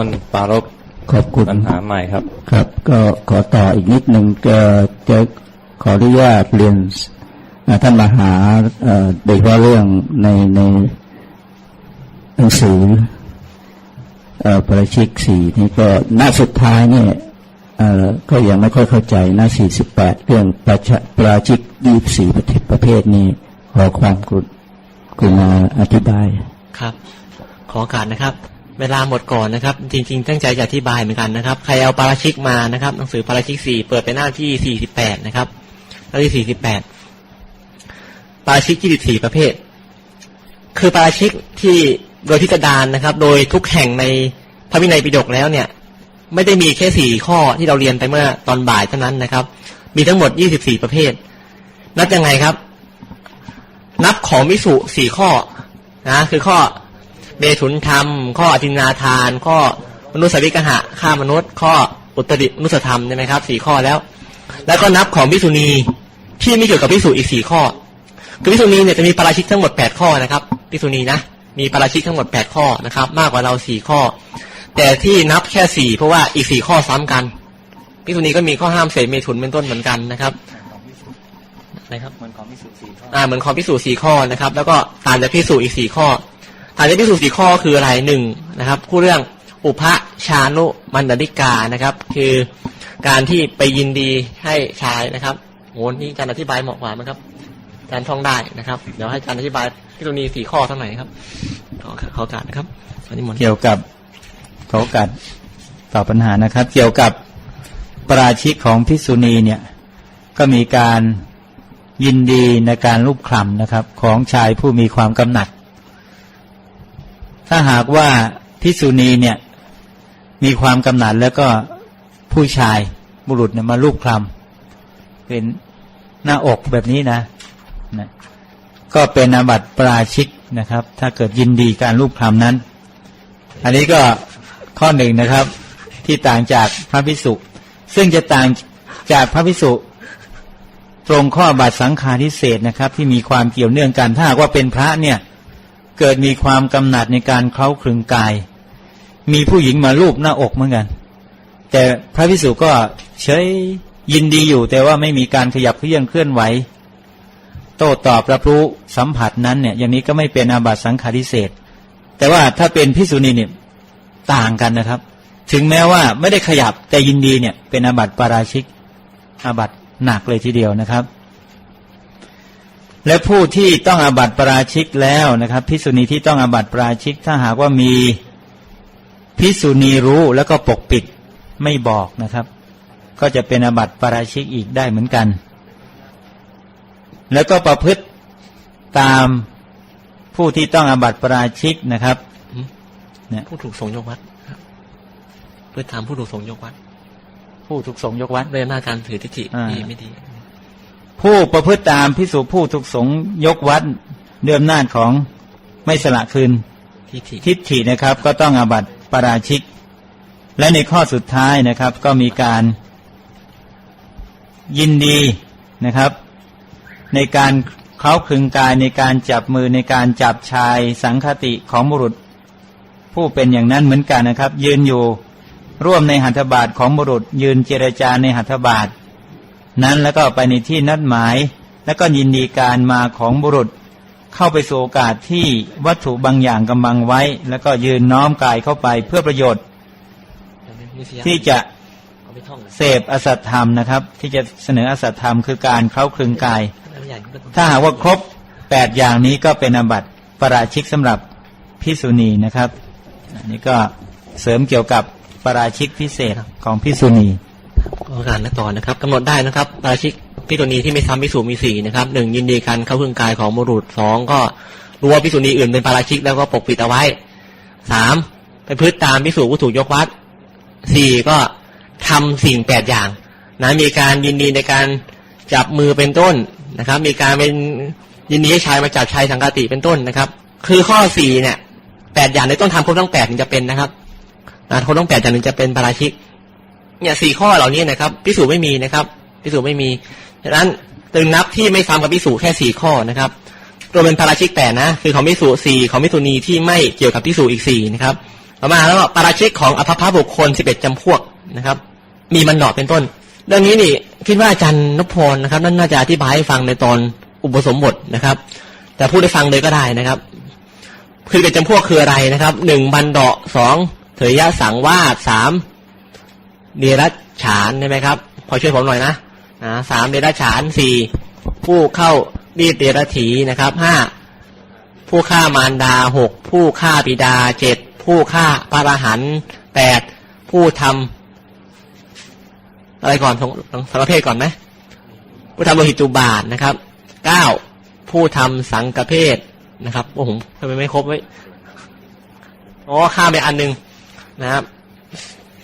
มนต์ปรารบขอบคุณปัญหาใหม่ครับ ครับ ก็ขอต่ออีกนิดหนึ่งจะจะขออนุญาตเรียนเอ่อท่านมหาเอ่อโดยเฉพาะเรื่องในในหนังสือเอ่อประชิกสี่นี่ก็หน้าสุดท้ายเนี่ยเอ่อก็ยังไม่ค่อยเข้าใจหน้าสี่สิบแปดเรื่องประชะประชิกยี่สี่ประเภทประเภทนี้ขอความกรุกรุณาอธิบายครับ ขอโอกาสนะครับ เวลาหมดก่อนนะครับ จริง ๆ ตั้งใจจะอธิบายเหมือนกันนะครับ ใครเอาปาราชิกมานะครับ หนังสือปาราชิกสี่เปิดไปหน้าที่สี่สิบแปดนะครับหน้าที่สี่สิบแปดปาราชิกยี่สิบสี่ประเภท คือปาราชิกที่โดยพิจารณานะครับ โดยทุกแห่งในพระวินัยปิฎกแล้วเนี่ย ไม่ได้มีแค่สี่ข้อที่เราเรียนไปเมื่อตอนบ่ายเท่านั้นนะครับ มีทั้งหมดยี่สิบสี่ประเภท นับยังไงครับ นับของมิสุสี่ข้อนะคือข้อ เบถุนธรรม ข้ออธินาทาน ข้อมนุษยวิกหะฆ่ามนุษย์ ข้ออุตริมนุสธรรมใช่ไหมครับสี่ข้อแล้ว แล้วก็นับของพิสุณีที่ไม่เกี่ยวกับพิสุอีกสี่ข้อ คือพิสุณีเนี่ยจะมีปาราชิกทั้งหมดแปดข้อนะครับพิสุณีนะมีปาราชิกทั้งหมดแปดข้อนะครับ มากกว่าเราสี่ข้อ แต่ที่นับแค่สี่เพราะว่าอีกสี่ข้อซ้ำกันพิสุณีก็มีข้อห้ามเสพเมถุนเป็นต้นเหมือนกันนะครับอะไรครับมันของพิสูจน์สี่ข้ออ่าเหมือนของพิสูจน์สี่ข้อนะครับ แล้วก็ต่างจากพิสูจน์อีกสี่ข้อ ต่างจากพิสูจน์สี่ข้อคืออะไรหนึ่งนะครับคู่เรื่องอุพชานุมันดริกานะครับ คือการที่ไปยินดีให้ชายนะครับโหนี่อาจารย์อธิบายเหมาะกว่าไหมครับอาจารย์ท่องได้นะครับ เดี๋ยวให้อาจารย์อธิบายพิสูจนีสี่ข้อเท่าไหร่ครับขอขอโอกาสนะครับอันนี้หมดเกี่ยวกับขอโอกาสตอบปัญหานะครับ เกี่ยวกับปราชิกของพิษุณีเนี่ยก็มีการยินดีในการรูปคลำนะครับ ของชายผู้มีความกำหนัด ถ้าหากว่าพิกษุณีเนี่ย มีความกำหนัดแล้วก็ผู้ชายบุรุษเนี่ยมารูปคลำเป็นหน้าอกแบบนี้นะนะ ก็เป็นอาบัติปราชิกนะครับ ถ้าเกิดยินดีการรูปคลำนั้น อันนี้ก็ข้อหนึ่งนะครับ ที่ต่างจากพระพิสุซึ่งจะต่างจากพระพิสุตรงข้อบัตรสังฆาทิเศษนะครับ ที่มีความเกี่ยวเนื่องกัน ถ้าหากว่าเป็นพระเนี่ย เกิดมีความกำหนัดในการเคล้าคลึงกาย มีผู้หญิงมาลูบหน้าอกเหมือนกัน แต่พระพิสุก็เฉยยินดีอยู่ แต่ว่าไม่มีการขยับเขยื่อนเคลื่อนไหว โต้ตอบรับรู้สัมผัสนั้นเนี่ย อย่างนี้ก็ไม่เป็นอาบัติสังฆาทิเศษแต่ว่าถ้าเป็นพิสุนีเนี่ยต่างกันนะครับ ถึงแม้ว่าไม่ได้ขยับแต่ยินดีเนี่ย เป็นอาบัติปาราชิกอาบัติหนักเลยทีเดียวนะครับ และผู้ที่ต้องอาบัติปาราชิกแล้วนะครับพิสุนีที่ต้องอาบัติปาราชิก ถ้าหากว่ามีพิสุนีรู้แล้วก็ปกปิดไม่บอกนะครับ ก็จะเป็นอาบัติปาราชิกอีกได้เหมือนกัน แล้วก็ประพฤติตามผู้ที่ต้องอาบัติปาราชิกนะครับเนี่ยผู้ถูกสงฆ์ยกวัดครับเพื่อทำผู้ถูกสงฆ์ยกวัดผู้ถูกสงฆ์ยกวัดเรื่องหน้าจการถือทิฏฐิอ่าดีไม่ดี ผู้ประพฤติตามพิสูจผู้ถูกสงฆ์ยกวัดเดิมนาจของไม่สละคืนทิฏฐิทิฏฐินะครับ ก็ต้องอาบัติปาราชิก และในข้อสุดท้ายนะครับ ก็มีการยินดีนะครับ ในการเคล้าคลึงกายในการจับมือในการจับชายสังคติของบุรุษ ผู้เป็นอย่างนั้นเหมือนกันนะครับ ยืนอยู่ร่วมในหัตถบาทของบุรุษ ยืนเจรจาในหัตถบาท นั้นแล้วก็ไปในที่นัดหมาย แล้วก็ยินดีการมาของบุรุษ เข้าไปสู่โอกาสที่วัตถุบางอย่างกำบังไว้ แล้วก็ยืนน้อมกายเข้าไปเพื่อประโยชน์ ที่จะเอาไปท่องเลยเสพอสัตธรรมนะครับ ที่จะเสนออสัตธรรมคือการเข้าคลึงกายท่านใหญ่ก็ต้องถ้าหากว่าครบแปดอย่างนี้ก็เป็นอาบัติปาราชิกสำหรับพิสุณีนะครับอันนี้ก็เสริมเกี่ยวกับปาราชิกพิเศษของพิสุณี กรรมการและต่อนะครับกำหนดได้นะครับปราชิกพิกรณีที่ไม่ซ้ำพิสูจมีสี่นะครับหนึ่งยินดีการเข้าเครื่งกายของบุรุษสองก็รู้ว่าพิสูจนีอื่นเป็นปาราชิกแล้วก็ปกปิดเอาไว้สามไปพฤติตามพิสูจน์ผู้ถูกยกวัดสี่ก็ทำสิ่งแปดอย่างนะมีการยินดีในการจับมือเป็นต้นนะครับ มีการเป็นยินดีให้ชายมาจับชายสังกติเป็นต้นนะครับ คือข้อสี่เนี่ยแปดอย่างในต้องทำครบทั้งแปดถึงจะเป็นนะครับนะครบทั้งแปดอย่างถึงจะเป็นปาราชิก เนี่ยสี่ข้อเหล่านี้นะครับพิสูจน์ไม่มีนะครับพิสูจน์ไม่มีดังนั้นตึงนับที่ไม่ซ้ำกับพิสูจน์แค่สี่ข้อนะครับรวมเป็นพาราชิกแปดนะ คือของพิสูจน์สี่ของพิสูจนีที่ไม่เกี่ยวกับพิสูจน์อีกสี่นะครับต่อมาแล้วปาราชิกของอภพบุคคลสิบเอ็ดจำพวกนะครับ มีมันดอเป็นต้นเรื่องนี้นี่คิดว่าอาจารย์นพพรนะครับนั่นน่าจะอธิบายให้ฟังในตอนอุปสมบทนะครับ แต่พูดให้ฟังเลยก็ได้นะครับคือเป็นจำพวกคืออะไรนะครับหนึ่งบันดาะสองเถรยะสังวาสสาม เดรัจฉานใช่ไหมครับ พอช่วยผมหน่อยนะนะสามเดรัจฉานสี่ผู้เข้ารีดเดรัจฉีนะครับห้าผู้ฆ่ามารดาหกผู้ฆ่าบิดาเจ็ดผู้ฆ่าพระอรหันต์แปดผู้ทำอะไรก่อนสงสังฆเพศก่อนไหมผู้ทำโลหิตุบาทนะครับเก้าผู้ทำสังฆเพศนะครับโอ้โหทำไมไม่ครบไว้อ๋อข้าไปอันหนึ่งนะครับ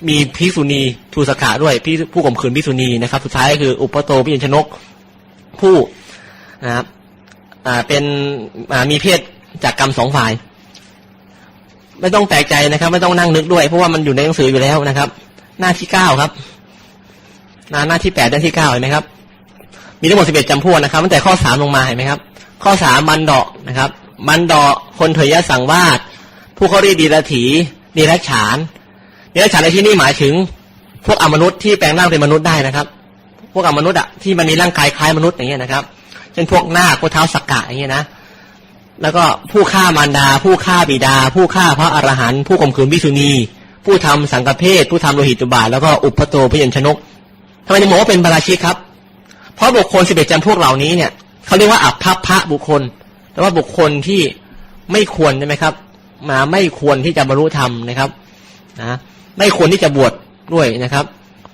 มีพิสุณีทูสกะด้วยพี่ผู้ข่มขืนพิสุณีนะครับ สุดท้ายก็คืออุปโตพิยญชนกผู้นะครับเป็นมีเพศจากกรรมสองฝ่าย ไม่ต้องแปลกใจนะครับ ไม่ต้องนั่งนึกด้วย เพราะว่ามันอยู่ในหนังสืออยู่แล้วนะครับ หน้าที่เก้าครับ หน้าหน้าที่แปดหน้าที่เก้าเห็นไหมครับ มีทั้งหมดสิบเอ็ดจำพวกนะครับตั้งแต่ข้อสามลงมาเห็นไหมครับ ข้อสามมันดอนะครับ มันดอคนเถรยะสังวาสผู้เขาเรียกดีละถีดีละฉาน เดรัจฉานในที่นี่หมายถึง พวกอมนุษย์ที่แปลงร่างเป็นมนุษย์ได้นะครับ พวกอมนุษย์อะที่มันมีร่างกายคล้ายมนุษย์อย่างเงี้ยนะครับ เช่นพวกหน้าพวกเท้าสักกะอย่างเงี้ยนะ แล้วก็ผู้ฆ่ามารดา ผู้ฆ่าบิดา ผู้ฆ่าพระอรหันต์ผู้ข่มขืนวิสุณี ผู้ทำสังฆเพศ ผู้ทำโลหิตุบาทแล้วก็อุปโตพยัญชนกทำไมถึงบอกว่าเป็นบาราชิกครับ เพราะบุคคลสิบเอ็ดจำพวกเหล่านี้เนี่ยเขาเรียกว่าอัปภพะบุคคล แต่ว่าบุคคลที่ไม่ควรใช่ไหมครับ มาไม่ควรที่จะบรรลุธรรมนะครับ นะ ไม่ควรที่จะบวชด้วยนะครับ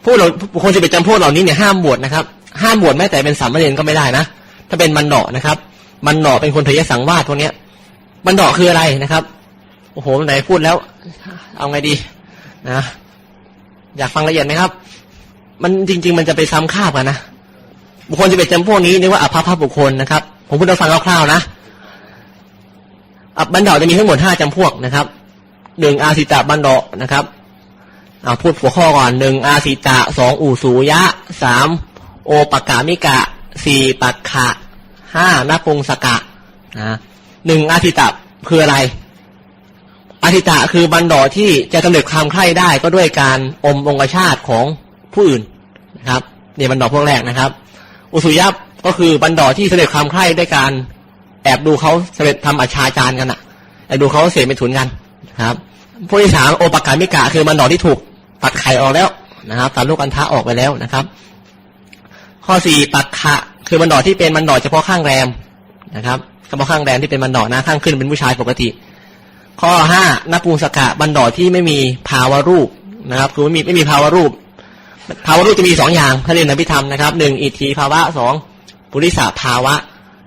ผู้เราคคลสิบเอ็ดจำพวกเหล่านี้เนี่ยห้ามบวชนะครับ ห้ามบวชแม้แต่เป็นสามเณรก็ไม่ได้นะ ถ้าเป็นมันเดาะนะครับ มันเดาะเป็นคนเทยสังวาสพวกเนี้ย มันเดาะคืออะไรนะครับโอ้โหไหนพูดแล้ว เอาไงดีนะอยากฟังละเอียดไหมครับ มันจริง ๆ มันจะไปซ้ำคาบกันนะบุคคลสิบเอ็ดจำพวกนี้เรียกว่าอภพบุคคลนะครับ ผมพูดให้ฟังคร่าวๆนะอับบันเดาจะมีทั้งหมดห้าจำพวกนะครับหนึ่งอาสิตะบันเดาะนะครับ เอาพูดหัวข้อก่อนหนึ่งอาสิตะสองอุสูยะสามโอปกามิกะสี่ปักขะห้านาปงสกะนะหนึ่งอาสิตะคืออะไร อาสิตะคือบันดอที่จะสำเร็จความใคร่ได้ก็ด้วยการอมองคชาติของผู้อื่นนะครับนี่บันดอพวกแรกนะครับ อุสุยะก็คือบันดอที่สำเร็จความใคร่ด้วยการแอบดูเขาสำเร็จทำอาชาจารกันอะแอบดูเขาเสพเป็นถุนกันนะครับพวกที่สามโอปกามิกะคือบันดอที่ถูก ตัดไข่ออกแล้วนะครับตัดลูกอัณฑะออกไปแล้วนะครับ ข้อสี่ปักขะ คือบันดอที่เป็นบันดอเฉพาะข้างแรมนะครับเฉพาะข้างแรมที่เป็นบันดอนะข้างขึ้นเป็นผู้ชายปกติ ข้อห้านัปูสกะบันดอที่ไม่มีภาวะรูปนะครับ คือไม่มีไม่มีภาวะรูป ภาวะรูปจะมีสองอย่างถ้าเรียนในพิธรรมนะครับหนึ่งอิทธิภาวะสองปุริสาภาวะ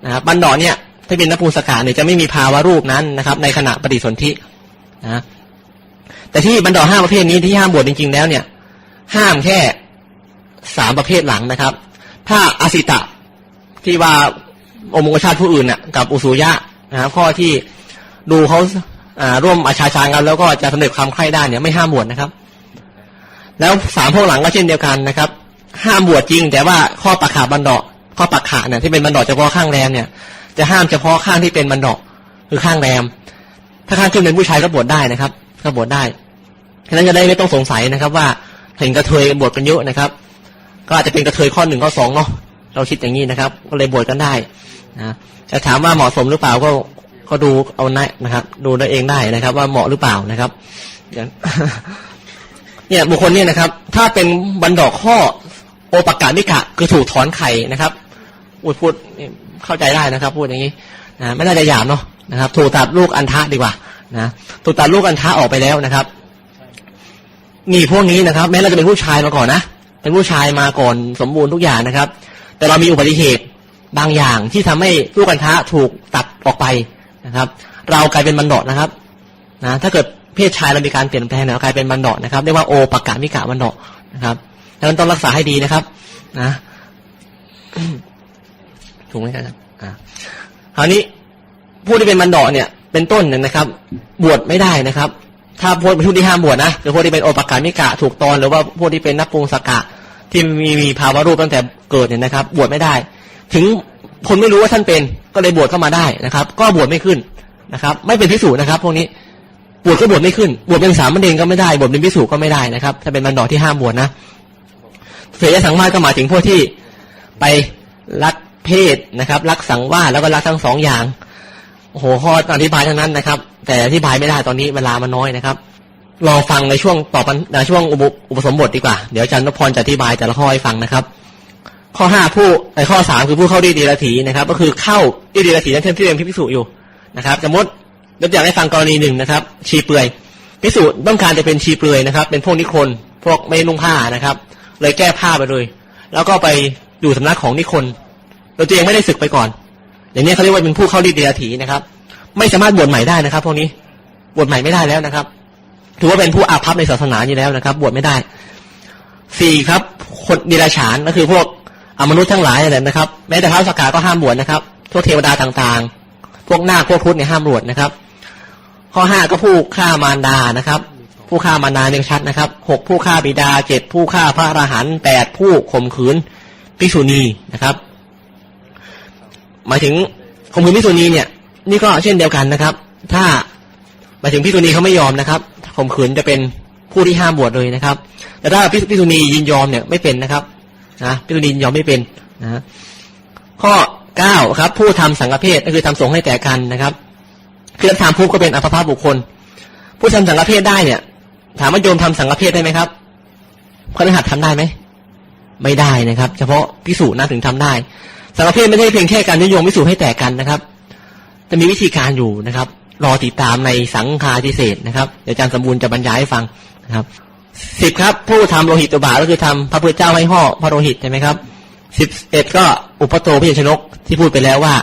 นะครับบันดอเนี่ยถ้าเป็นนักปูสกะเนี่ยจะไม่มีภาวะรูปนั้นนะครับ ในขณะปฏิสนธินะ แต่ที่บรรดาห้าประเภทนี้ที่ห้ามบวชจริงๆแล้วเนี่ย ห้ามแค่สามประเภทหลังนะครับ ถ้าอาสิตะที่ว่าอมงคชาติผู้อื่นน่ะกับอุสุยะนะครับข้อที่ดูเขาอ่าร่วมอาชาชานกันแล้วก็จะสำเร็จความใคร่ได้เนี่ยไม่ห้ามบวชนะครับ แล้วสามพวกหลังก็เช่นเดียวกันนะครับ ห้ามบวชจริง แต่ว่าข้อปักขาบันดาข้อปักขาเนี่ยที่เป็นบันดาเฉพาะข้างแรมเนี่ย จะห้ามเฉพาะข้างที่เป็นบันดาคือข้างแรม ถ้าข้างขึ้นเป็นผู้ชายก็บวชได้นะครับ ก็บวชได้ ฉะนั้นจะได้ไม่ต้องสงสัยนะครับ ว่าเห็นกระเทยบวชกันเยอะนะครับ ก็อาจจะเป็นกระเทยข้อหนึ่งข้อสองเนาะเราคิดอย่างนี้นะครับ ก็เลยบวชกันได้นะจะถามว่าเหมาะสมหรือเปล่าก็ก็ดูเอาหน้านะครับ ดูได้เองได้นะครับ ว่าเหมาะหรือเปล่านะครับเนี่ยบุคคลเนี่ยนะครับ ถ้าเป็นบันดอกข้อโอปกามิกะ คือถูกถอนไข่นะครับอุดพูดเข้าใจได้นะครับ พูดอย่างนี้นะไม่น่าจะหยาบเนาะนะครับ ถูกตัดลูกอันทะดีกว่านะถูกตัดลูกอันทะออกไปแล้วนะครับ นี่พวกนี้นะครับ แม้เราจะเป็นผู้ชายมาก่อนนะเป็นผู้ชายมาก่อนสมบูรณ์ทุกอย่างนะครับ แต่เรามีอุบัติเหตุบางอย่างที่ทำให้ลูกอันทะถูกตัดออกไปนะครับ เรากลายเป็นบันดอดนะครับนะถ้าเกิดเพศชายเรามีการเปลี่ยนแปลงเรากลายเป็นบันดอดนะครับเรียกว่าโอปากามิกะบันดอดนะครับดังนั้นต้องรักษาให้ดีนะครับ นะถูกไหมครับอ่าคราวนี้ผู้ที่เป็นบันดอดเนี่ย เป็นต้นเนี่ยนะครับ บวชไม่ได้นะครับ ถ้าพวกเป็นผู้ที่ห้ามบวชนะหรือพวกที่เป็นโอปกามิกะถูกตอนหรือว่าพวกที่เป็นนักปรุงสกะ ที่มีมีภาวะรูปตั้งแต่เกิดเนี่ยนะครับ บวชไม่ได้ ถึงคนไม่รู้ว่าท่านเป็นก็เลยบวชเข้ามาได้นะครับ ก็บวชไม่ขึ้นนะครับ ไม่เป็นพิสูจน์นะครับ พวกนี้บวชก็บวชไม่ขึ้น บวชเป็นสามเณรก็ไม่ได้ บวชเป็นพิสูจก็ไม่ได้นะครับ ถ้าเป็นบรรดาที่ห้ามบวชนะเสยสังวาสก็หมายถึงพวกที่ไปรักเพศนะครับ รักสังวาสแล้วก็รักทั้งสองอย่าง โอ้โหข้ออธิบายทั้งนั้นนะครับ แต่อธิบายไม่ได้ตอนนี้เวลามันน้อยนะครับรอฟังในช่วงต่อปันในช่วงอุปอุปสมบทดีกว่า เดี๋ยวอาจารย์นพพรจะอธิบายแต่ละข้อให้ฟังนะครับ ข้อห้าผู้ในข้อสามคือผู้เข้าดีดีละถีนะครับ ก็คือเข้าดีดีละถีนั่นเช่นที่เรียนพิสูจน์อยู่นะครับสมมติยกตัวอย่างให้ฟังกรณีหนึ่งนะครับ ชีเปลือยพิสูจน์ต้องการจะเป็นชีเปลือยนะครับ เป็นพวกนิคนพวกไม่นุ่งผ้านะครับ เลยแก้ผ้าไปเลย แล้วก็ไปอยู่สำนักของนิคนโดยตัวเองไม่ได้ศึกไปก่อน อย่างนี้เขาเรียกว่าเป็นผู้เข้าดีดีละถีนะครับ ไม่สามารถบวชใหม่ได้นะครับ พวกนี้บวชใหม่ไม่ได้แล้วนะครับ ถือว่าเป็นผู้อาภัพในศาสนาอยู่แล้วนะครับ บวชไม่ได้สี่ครับ คนดิราฉานก็คือพวกอมนุษย์ทั้งหลายนั่นแหละนะครับ แม้แต่พระสกาก็ห้ามบวชนะครับพวกเทวดาต่างๆ พวกนาคพวกพุทธเนี่ยห้ามบวชนะครับ ข้อห้าก็ผู้ฆ่ามารดานะครับ ผู้ฆ่ามารดาเนี่ยชัดนะครับหกผู้ฆ่าบิดาเจ็ดผู้ฆ่าพระอรหันต์แปดผู้ข่มขืนภิกษุณีนะครับ หมายถึงข่มขืนภิกษุณีเนี่ย นี่ก็เช่นเดียวกันนะครับ ถ้าหมายถึงภิกษุณีเขาไม่ยอมนะครับข่มขืนจะเป็นผู้ที่ห้ามบวชเลยนะครับ แต่ถ้าภิกษุณียินยอมเนี่ยไม่เป็นนะครับนะภิกษุณียินยอมไม่เป็นนะข้อเก้าครับ ผู้ทำสังฆเพศก็คือทำสงฆ์ให้แก่กันนะครับคือทำผู้ก็เป็นอัปภาพบุคคล ผู้ทำสังฆเพศได้เนี่ย ถามว่าโยมทำสังฆเพศได้ไหมครับพฤหัสทำได้ไหมไม่ได้นะครับ เฉพาะพิสูจน์นะถึงทำได้ สังฆเพศไม่ได้เพียงแค่การนิยมพิสูจให้แตกกันนะครับ จะมีวิธีการอยู่นะครับ รอติดตามในสังฆาทิเศษนะครับเดี๋ยวอาจารย์สมบูรณ์จะบรรยายให้ฟังนะครับสิบครับ ผู้ทำโลหิตตุบาก็คือทำพระพุทธเจ้าให้ห่อพระโลหิตใช่ไหมครับสิบเอ็ดก็อุปโตพิชนกที่พูดไปแล้วว่า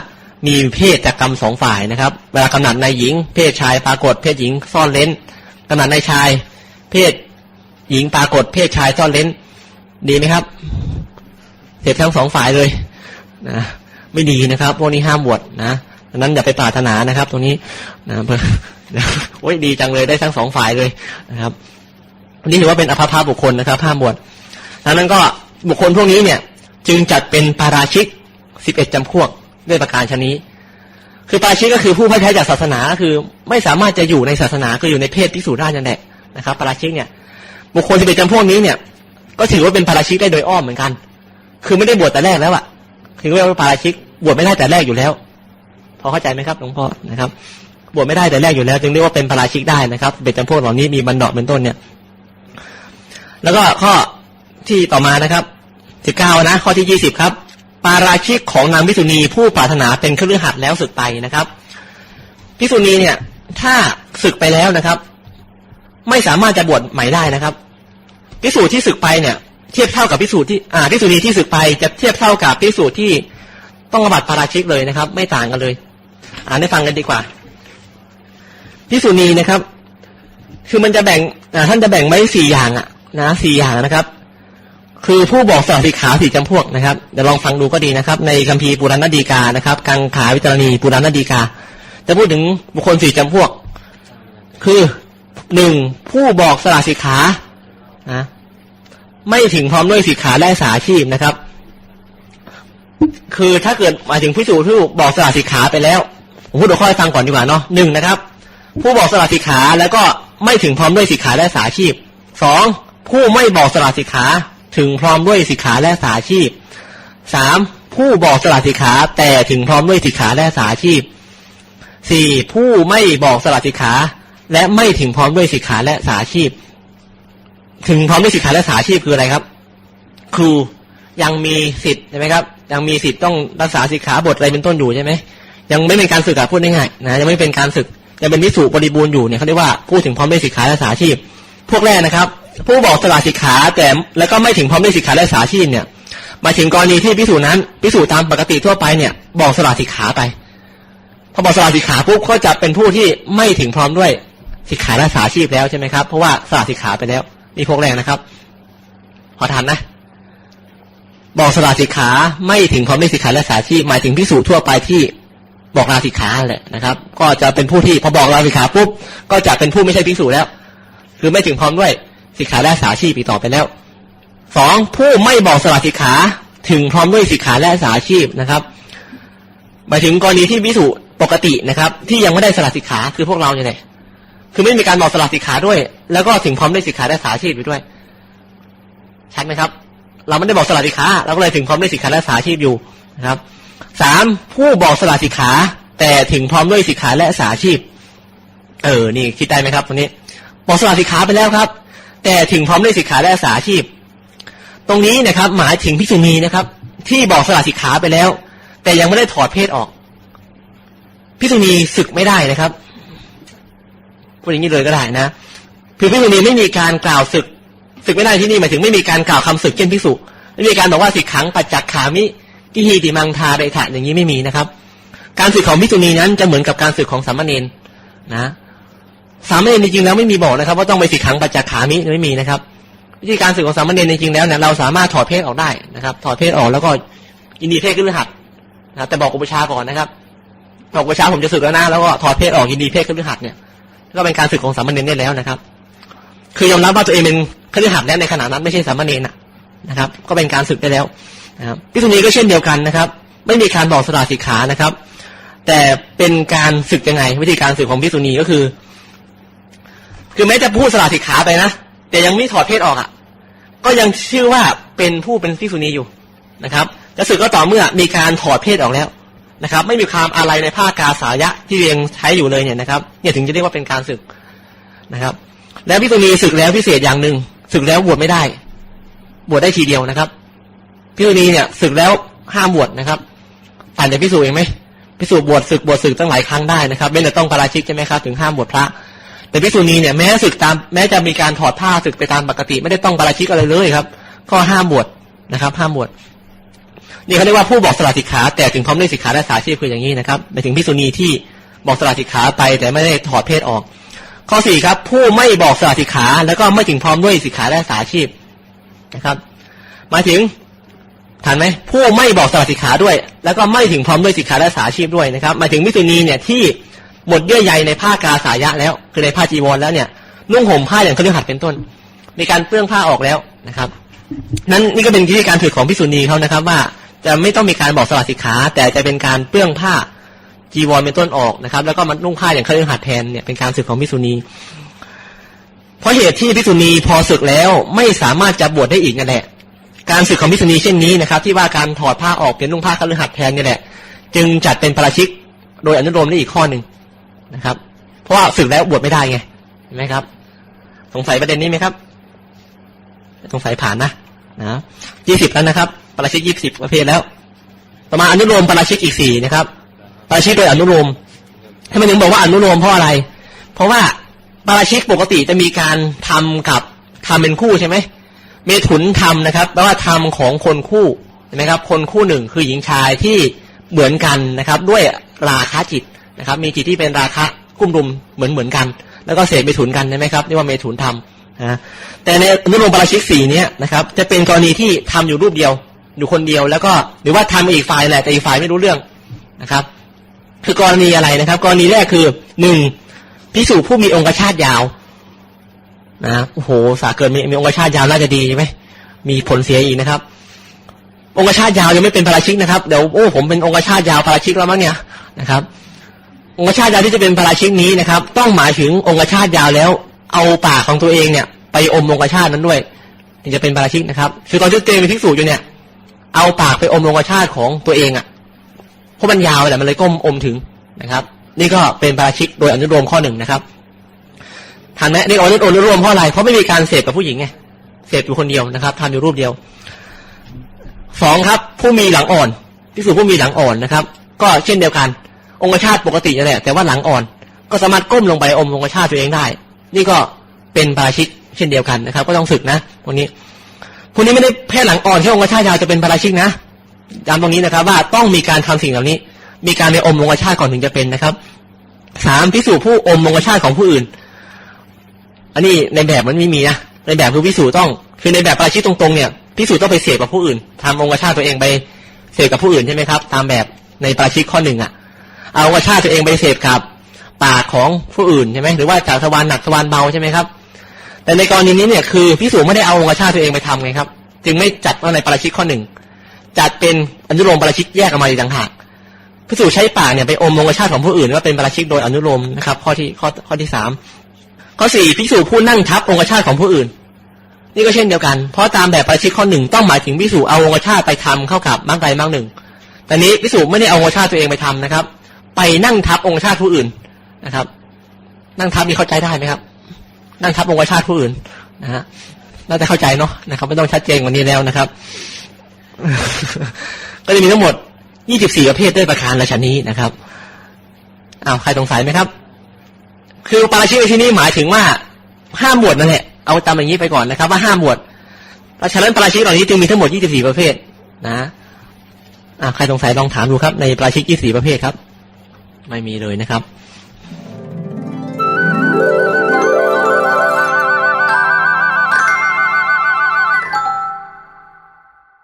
มีเพศจากกรรมสองฝ่ายนะครับ เวลากำหนัดในหญิง เพศชายปรากฏ เพศหญิงซ่อนเลนกำหนัดในชาย เพศหญิงปรากฏ เพศชายซ่อนเลนดีไหมครับ เสพทั้งสองฝ่ายเลย นะไม่ดีนะครับพวกนี้ห้ามบวชนะดังนั้นอย่าไปปรารถนานะครับ ตรงนี้นะโอ้ยดีจังเลยได้ทั้งสองฝ่ายเลยนะครับนี่ถือว่าเป็นอภาพาบุคคลนะครับห้ามบวชดังนั้นก็บุคคลพวกนี้เนี่ย จึงจัดเป็นปาราชิกสิบเอ็ดจำพวกด้วยประการชนี้ คือปาราชิกก็คือผู้พ่ายแพ้จากศาสนาคือไม่สามารถจะอยู่ในศาสนาคืออยู่ในเพศพิสูจน์ได้นั่นแหละนะครับปาราชิกเนี่ย บุคคลสิบเอ็ดจำพวกนี้เนี่ย ก็ถือว่าเป็นปาราชิกได้โดยอ้อมเหมือนกัน คือไม่ได้บวชแต่แรกแล้วอะ คือเรียกว่าปาราชิกบวชไม่ได้แต่แรกอยู่แล้ว พอเข้าใจไหมครับหลวงพ่อนะครับบวชไม่ได้แต่แรกอยู่แล้ว จึงเรียกว่าเป็นปาราชิกได้นะครับเบ็ดจำพวกเหล่านี้มีบรรดาเป็นต้นเนี่ย แล้วก็ข้อที่ต่อมานะครับสิบเก้านะ ข้อที่ยี่สิบครับ ปาราชิกของนางพิสุณีผู้ปรารถนาเป็นเครือขัดแล้วศึกไปนะครับพิสุณีเนี่ย ถ้าศึกไปแล้วนะครับ ไม่สามารถจะบวชใหม่ได้นะครับพิสูจที่ศึกไปเนี่ย เทียบเท่ากับพิสูจน์ที่อ่าพิสุณีที่ศึกไปจะเทียบเท่ากับพิสูจน์ที่ต้องระบัดปาราชิกเลยนะครับ ไม่ต่างกันเลย อ่านให้ฟังกันดีกว่าพิสุณีนะครับ คือมันจะแบ่งท่านจะแบ่งไว้สี่อย่างอะ นะสี่อย่างนะครับ คือผู้บอกสาสิขาสี่จำพวกนะครับเดี๋ยวลองฟังดูก็ดีนะครับ ในคัมภีร์ปุรณดีกานะครับกังขาวิจารณีปุรณดีกา จะพูดถึงบุคคลสี่จำพวก คือหนึ่งผู้บอกสละสิขานะ ไม่ถึงพร้อมด้วยสิขาและสาชีพนะครับ คือถ้าเกิดมาถึงพิสูจน์ที่บอกสละสิขาไปแล้วผมพูดหัวข้อให้ฟังก่อนดีกว่าเนาะหนึ่งนะครับ ผู้บอกสละสิขาแล้วก็ไม่ถึงพร้อมด้วยสิขาและสาชีพสองผู้ไม่บอกสละสิขาถึงพร้อมด้วยสิขาและสาชีพสามผู้บอกสละสิขาแต่ถึงพร้อมด้วยสิขาและสาชีพสี่ผู้ไม่บอกสละสิขาและไม่ถึงพร้อมด้วยสิขาและสาชีพ ถึงพร้อมด้วยสิขาและสาชีพคืออะไรครับ ครูยังมีสิทธิ์ใช่ไหมครับยังมีสิทธิ์ต้องรักษาสิกขาบทอะไรเป็นต้นอยู่ใช่ไหมยังไม่เป็นการศึกอะพูดง่ายๆนะยังไม่เป็นการศึกยังเป็นวิสุบริบูรณ์อยู่เนี่ยเขาเรียกว่าพูดถึงพร้อมด้วยสิกขาและสาชีพ พวกแรกนะครับ ผู้บอกสละสิกขาแต่แล้วก็ไม่ถึงพร้อมด้วยสิกขาและสาชีพเนี่ยมาถึงกรณีที่พิสูจน์นั้นพิสูจน์ตามปกติทั่วไปเนี่ยบอกสละสิกขาไปพอบอกสละสิกขาปุ๊บก็จะเป็นผู้ที่ไม่ถึงพร้อมด้วยสิกขาและสาชีพแล้วใช่ไหมครับเพราะว่าสละสิกขาไปแล้ว นี่พวกแรกนะครับ ขอทันนะ บอกสละสิกขาไม่ถึงพร้อมด้วยสิกขาและสาชีพหมายถึงพิสูจน์ทั่วไปที่บอกลาสิกขาแหละนะครับ ก็จะเป็นผู้ที่พอบอกลาสิกขาปุ๊บก็จะเป็นผู้ไม่ใช่พิสูจน์แล้ว คือไม่ถึงพร้อมด้วยสิกขาและสาชีพอีกต่อไปแล้วสองผู้ไม่บอกสละสิกขาถึงพร้อมด้วยสิกขาและสาชีพนะครับหมายถึงกรณีที่วิสุปกตินะครับ ที่ยังไม่ได้สละสิกขาคือพวกเราเนี่ยแหละ คือไม่มีการบอกสละสิกขาด้วย แล้วก็ถึงพร้อมด้วยสิกขาและสาชีพอยู่ด้วย ชัดไหมครับ เราไม่ได้บอกสละสิกขาเราก็เลยถึงพร้อมด้วยสิกขาและสาชีพอยู่นะครับสามผู้บอกสละสิกขา แต่ถึงพร้อมด้วยสิกขาและสาชีพ เออ นี่คิดได้ไหมครับตรงนี้ บอกสละสิกขาไปแล้วครับ แต่ถึงพร้อมด้วยสิกขาและสาชีพ ตรงนี้นะครับ หมายถึงพิษุณีนะครับ ที่บอกสละสิกขาไปแล้ว แต่ยังไม่ได้ถอดเพศออกพิษุณีศึกไม่ได้นะครับ พูดอย่างนี้เลยก็ได้นะคือพิษุณีไม่มีการกล่าวศึก ศึกไม่ได้ที่นี่หมายถึงไม่มีการกล่าวคำศึกเช่นพิสุไม่มีการบอกว่าสิกขังปัจจักขามิกิฮีติมังทาเดถะอย่างนี้ไม่มีนะครับ การศึกของพิษุณีนั้นจะเหมือนกับการศึกของสามเณรนะสามเณรจริงๆแล้วไม่มีบอกนะครับ ว่าต้องไปสิกขังปัจจักขามิไม่มีนะครับวิธีการศึกของสามเณรจริงๆแล้วเนี่ยเราสามารถถอดเพศออกได้นะครับ ถอดเพศออกแล้วก็ยินดีเพศขึ้นหัดนะแต่บอกอุปชาก่อนนะครับบอกอุปชาผมจะศึกแล้วนะแล้วก็ถอดเพศออกยินดีเพศขึ้นหัดเนี่ย ก็เป็นการศึกของสามเณรได้แล้วนะครับ คือยอมรับว่าตัวเองเป็นคฤหัสถ์แล้วในขณะนั้นไม่ใช่สามเณรนะนะครับ ก็เป็นการศึกได้แล้วนะครับพิษุณีก็เช่นเดียวกันนะครับ ไม่มีการบอกสละสิกขานะครับ แต่เป็นการศึกยังไง วิธีการศึกของพิษุณีก็คือ คือแม้จะพูดสละสิกขาไปนะแต่ยังไม่ถอดเพศออกอะ ก็ยังชื่อว่าเป็นผู้เป็นพิษุณีอยู่นะครับจะศึกก็ต่อเมื่อมีการถอดเพศออกแล้ว นะครับ ไม่มีความอะไรในผ้ากาสายะที่เรียงใช้อยู่เลยเนี่ยนะครับ เนี่ยถึงจะเรียกว่าเป็นการศึกนะครับ แล้วพิษุณีศึกแล้วพิเศษอย่างหนึ่งศึกแล้วบวชไม่ได้ บวชได้ทีเดียวนะครับพิษุณีเนี่ยศึกแล้วห้ามบวชนะครับอ่านจากพิสูจน์เองไหมพิสูจน์บวชศึกบวชศึกตั้งหลายครั้งได้นะครับไม่ต่ต้องปาราชิกใช่ไหมครับถึงห้ามบวชพระแต่พิษุณีเนี่ยแม้ศึกตามแม้จะมีการถอดผ้าศึกไปตามปกติ ไม่ได้ต้องปาราชิกอะไรเลยครับ ก็ห้ามบวชนะครับ ห้ามบวช นี่เขาเรียกว่าผู้บอกสละสิกขาแต่ถึงพร้อมด้วยสิกขาและสาชีพคืออย่างนี้นะครับไปถึงพิษุณีที่บอกสละสิกขาไปแต่ไม่ได้ถอดเพศออก ข้อสี่ครับ ผู้ไม่บอกสละสิกขาแล้วก็ไม่ถึงพร้อมด้วยสิกขาและสาชีพนะครับหมายถึงทันไหมผู้ไม่บอกสละสิกขาด้วย แล้วก็ไม่ถึงพร้อมด้วยสิกขาและสาชีพด้วยนะครับหมายถึงมิสุนีเนี่ยที่หมดเยื่อใยในผ้ากาสายะแล้ว คือในผ้าจีวรแล้วเนี่ยนุ่งห่มผ้าอย่างเครื่องหัดเป็นต้น มีการเปลื้องผ้าออกแล้วนะครับ นั้นนี่ก็เป็นวิธีการถือของพิสุนีเขานะครับว่า จะไม่ต้องมีการบอกสละสิกขา แต่จะเป็นการเปลื้องผ้าจีวรเป็นต้นออกนะครับ แล้วก็มันนุ่งผ้าอย่างเครื่องหัดแทนเนี่ยเป็นการศึกของพิสุนีเพราะเหตุที่พิสุนีพอศึกแล้วไม่สามารถจะบวชได้อีกนั่นแหละ การศึกของพิษุณีเช่นนี้นะครับ ที่ว่าการถอดผ้าออกเป็นนุ่งผ้าคฤหัสถ์แทนนี่แหละ จึงจัดเป็นประชิกโดยอนุโลมได้อีกข้อหนึ่งนะครับ เพราะว่าศึกแล้วบวชไม่ได้ไงเห็นไหมครับ สงสัยประเด็นนี้ไหมครับ สงสัยผ่านนะ นะยี่สิบแล้วนะครับประราชิกยี่สิบประเภทแล้วต่อมาอนุโลมประราชิกอีกสี่นะครับประราชิกโดยอนุโลมทำไมถึงบอกว่าอนุโลมเพราะอะไร เพราะว่าประราชิกปกติจะมีการทำกับทำเป็นคู่ใช่ไหมเมถุนธรรมนะครับแปลว่าธรรมของคนคู่เห็นไหมครับ คนคู่หนึ่งคือหญิงชายที่เหมือนกันนะครับ ด้วยราคะจิตนะครับ มีจิตที่เป็นราคะกุ้มรุมเหมือนเหมือนกัน แล้วก็เสพเมถุนกันใช่ไหมครับเรียกว่าเมถุนธรรม นะแต่ในนุโลมปราชิกสี่เนี้ยนะครับ จะเป็นกรณีที่ทำอยู่รูปเดียว อยู่คนเดียวแล้วก็หรือว่าทำกับอีกฝ่ายแหละแต่อีกฝ่ายไม่รู้เรื่องนะครับ คือกรณีอะไรนะครับ กรณีแรกคือหนึ่งพิสูจผู้มีองคชาตยาวนะโอ้โหสาเกิดมีมีองคชาติยาวน่าจะดีใช่ไหมมีผลเสียอีกนะครับ องคชาติยาวยังไม่เป็นพระราชิกนะครับเดี๋ยวโอ้ผมเป็นองคชาติยาวพระราชิกแล้วมั้งเนี่ยนะครับ องคชาติยาวที่จะเป็นพระราชิกนี้นะครับ ต้องหมายถึงองคชาติยาวแล้ว เอาปากของตัวเองเนี่ย ไปอมองค์ชาตินั้นด้วยถึงจะเป็นพระราชิกนะครับ คือตอนที่ตัวเองเป็นภิกษุอยู่เนี่ย เอาปากไปอมองค์ชาติของตัวเองอะเพราะมันยาวแหละมันเลยก้มอมถึงนะครับ นี่ก็เป็นพระราชิกโดยอนุโลมข้อหนึ่งนะครับทันไหมนี่อนุโอนรวมเพราะอะไรเพราะไม่มีการเสพกับผู้หญิงไงเสพอยู่คนเดียวนะครับทำอยู่รูปเดียวสองครับ ผู้มีหลังอ่อนที่สุดผู้มีหลังอ่อนนะครับ ก็เช่นเดียวกัน องคชาตปกตินั่นแหละแต่ว่าหลังอ่อน ก็สามารถก้มลงไปอมองคชาตตัวเองได้ นี่ก็เป็นปาราชิกเช่นเดียวกันนะครับ ก็ต้องศึกนะพวกนี้พวกนี้ไม่ได้แค่หลังอ่อนแค่องคชาตยาวจะเป็นปาราชิกนะย้ำตรงนี้นะครับ ว่าต้องมีการทำสิ่งเหล่านี้ มีการไปอมองคชาตก่อนถึงจะเป็นนะครับสามพิสูจผู้อมองคชาตของผู้อื่น อันนี้ในแบบมันไม่มีนะในแบบคือพิสูจต้อง คือในแบบปราชิกตรงๆเนี่ยพิสูจต้องไปเสพกับผู้อื่นทำองคชาติตัวเองไปเสพกับผู้อื่นใช่ไหมครับ ตามแบบในปราชิกข้อหนึ่งอะเอาองคชาติตัวเองไปเสพกับ ปากของผู้อื่นใช่ไหมหรือว่าจากทวารหนักทวารเบาใช่ไหมครับ แต่ในกรณีนี้เนี่ยคือพิสูจไม่ได้เอาองคชาตตัวเองไปทำไงครับ จึงไม่จัดว่าในปราชิกข้อหนึ่งจัดเป็นอนุโลมปราชิกแยกออกมาอีกต่างหากพิสูจใช้ปากเนี่ยไปอมองคชาตของผู้อื่นว่าเป็นปราชิกโดยอนุโลมนะครับ ข้อที่ข้อข้อที่สามข้อสี่ภิกษุผู้นั่งทับองคชาตของผู้อื่น นี่ก็เช่นเดียวกัน เพราะตามแบบประชิกข้อหนึ่งต้องหมายถึงภิกษุเอาองคชาตไปทำเข้ากับมรรคใดมรรคหนึ่งแต่นี้ภิกษุไม่ได้เอาองคชาตตัวเองไปทำนะครับ ไปนั่งทับองคชาตผู้อื่น นะครับ นั่งทับนี่เข้าใจได้ไหมครับ นั่งทับองคชาตผู้อื่นนะฮะน่าจะเข้าใจเนาะนะครับไม่ต้องชัดเจนกว่านี้แล้วนะครับ ก็จะมีทั้งหมด 24 ประเภทด้วยประการละชนี้นะครับอ้าวใครสงสัยไหมครับ คือปาราชิกในที่นี้หมายถึงว่าห้าหมวดนั่นแหละเอาตามอย่างนี้ไปก่อนนะครับ ว่าห้าหมวดเพราะฉะนั้นปาราชิกเหล่านี้จึงมีทั้งหมด 24 ประเภท นะอ่าใครสงสัยลองถามดูครับ ในปาราชิก 24 ประเภทครับ ไม่มีเลยนะครับ